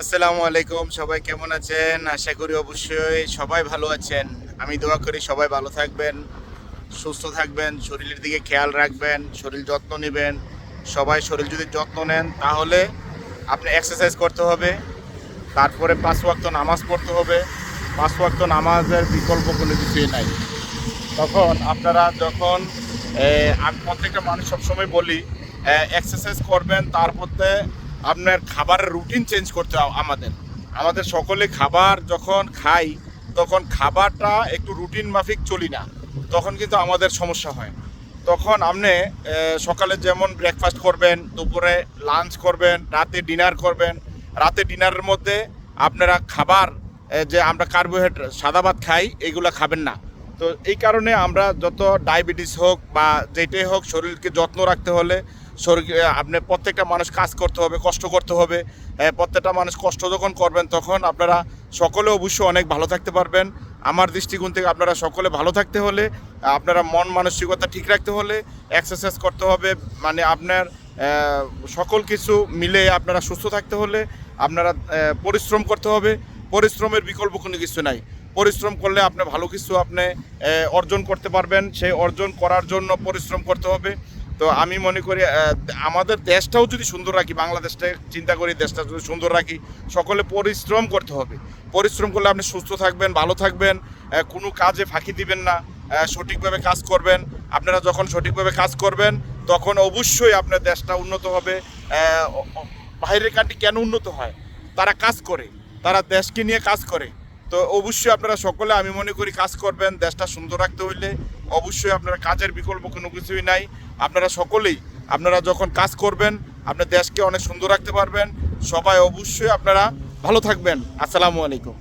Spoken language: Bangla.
আসসালামু আলাইকুম, সবাই কেমন আছেন? আশা করি অবশ্যই সবাই ভালো আছেন। আমি দোয়া করি সবাই ভালো থাকবেন, সুস্থ থাকবেন, শরীরের দিকে খেয়াল রাখবেন, শরীর যত্ন নেবেন। সবাই শরীর যদি যত্ন নেন, তাহলে আপনি এক্সারসাইজ করতে হবে। তারপরে পাঁচ ওয়াক্ত নামাজ পড়তে হবে। পাঁচ ওয়াক্ত নামাজের বিকল্প কোনো কিছুই নাই। তখন আপনারা যখন আমি প্রত্যেকটা মানুষ সবসময় বলি এক্সারসাইজ করবেন তারপরে আপনার খাবারের রুটিন চেঞ্জ করতে হবে আমাদের। আমাদের সকলে খাবার যখন খাই, তখন খাবারটা একটু রুটিন মাফিক চলি না। তখন কিন্তু আমাদের সমস্যা হয়। তখন আপনি সকালে যেমন ব্রেকফাস্ট করবেন, দুপুরে লাঞ্চ করবেন, রাতে ডিনার করবেন। রাতে ডিনারের মধ্যে আপনারা খাবার যে আমরা কার্বোহাইড্রেট সাদা ভাত খাই, এগুলো খাবেন না। তো এই কারণে আমরা যত ডায়াবেটিস হোক বা যেটাই হোক শরীরকে যত্ন রাখতে হলে শরীর আপনি প্রত্যেকটা মানুষ কাজ করতে হবে, কষ্ট করতে হবে। প্রত্যেকটা মানুষ কষ্ট যখন করবেন তখন আপনারা সকলে অবশ্যই অনেক ভালো থাকতে পারবেন। আমার দৃষ্টিকোণ থেকে আপনারা সকলে ভালো থাকতে হলে, আপনারা মন মানসিকতা ঠিক রাখতে হলে এক্সারসাইজ করতে হবে। মানে আপনার সকল কিছু মিলে আপনারা সুস্থ থাকতে হলে আপনারা পরিশ্রম করতে হবে। পরিশ্রমের বিকল্প কোনো কিছু নাই। পরিশ্রম করলে আপনি ভালো কিছু আপনি অর্জন করতে পারবেন। সেই অর্জন করার জন্য পরিশ্রম করতে হবে। তো আমি মনে করি আমাদের দেশটাও যদি সুন্দর রাখি, বাংলাদেশটা চিন্তা করি, দেশটা যদি সুন্দর রাখি, সকলে পরিশ্রম করতে হবে। পরিশ্রম করলে আপনি সুস্থ থাকবেন, ভালো থাকবেন কোনো কাজে ফাঁকি দিবেন না সঠিকভাবে কাজ করবেন। আপনারা যখন সঠিকভাবে কাজ করবেন, তখন অবশ্যই আপনার দেশটা উন্নত হবে। বাইরের কান্ট্রি কেন উন্নত হয়? তারা কাজ করে, তারা দেশকে নিয়ে কাজ করে। তো অবশ্যই আপনারা সকলে, আমি মনে করি কাজ করবেন, দেশটা সুন্দর রাখতে হইলে অবশ্যই আপনারা কাজের বিকল্প কোনো কিছুই নাই। আপনারা সকলেই, আপনারা যখন কাজ করবেন আপনার দেশকে অনেক সুন্দর রাখতে পারবেন। সবাই অবশ্যই আপনারা ভালো থাকবেন। আসসালামু আলাইকুম।